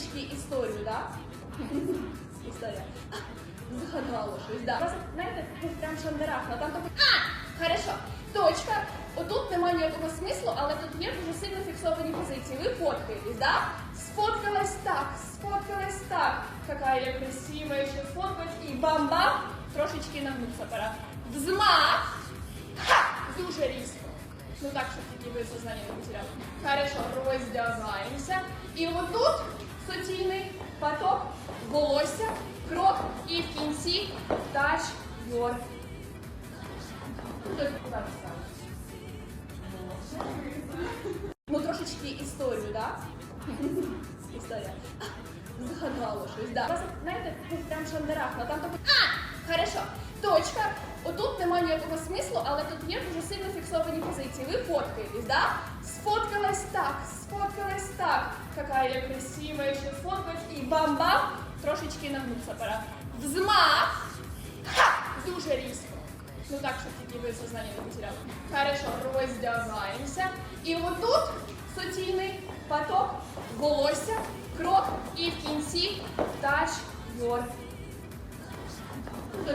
трошечки історію, так? Історія. Згадало щось, да. Вас, знаєте, ну, прям шандарахно. Там таке. А! Хорошо. Точка. Отут немає ніякого смислу, але тут є дуже сильно фіксовані позиції. Ви фоткаєтесь, да? Сфоткалась так, сфоткалась так. Какая я красивая, ще сфоткать. І бам-бам. Трошечки нагнуться пора. Взмах. Ха! Дуже різко. Ну так, щоб тільки ви сознання не потеряли. Хорошо, роздягаємося. Поток, волосся, крок і в кінці куди встав? Ну трошечки історію, так? Історія. Згадало щось. Вас, знаєте, прям шандарахно. Там таке. А! Хорошо. Точка. Отут немає ніякого смислу, але тут є дуже сильно фіксовані позиції. Ви фоткаєтесь, да? Сфоткалась так, сфоткалась я красивая, еще сфоткаюсь, и бам-бам, трошечки нагнуться пора. Взмах! Ха! Дуже різко. Ну так, щоб тільки ви сознання не потеряли. Хорошо, раздеваемся. И вот тут сутильный поток, волосся, крок и в кінці touch your. Тут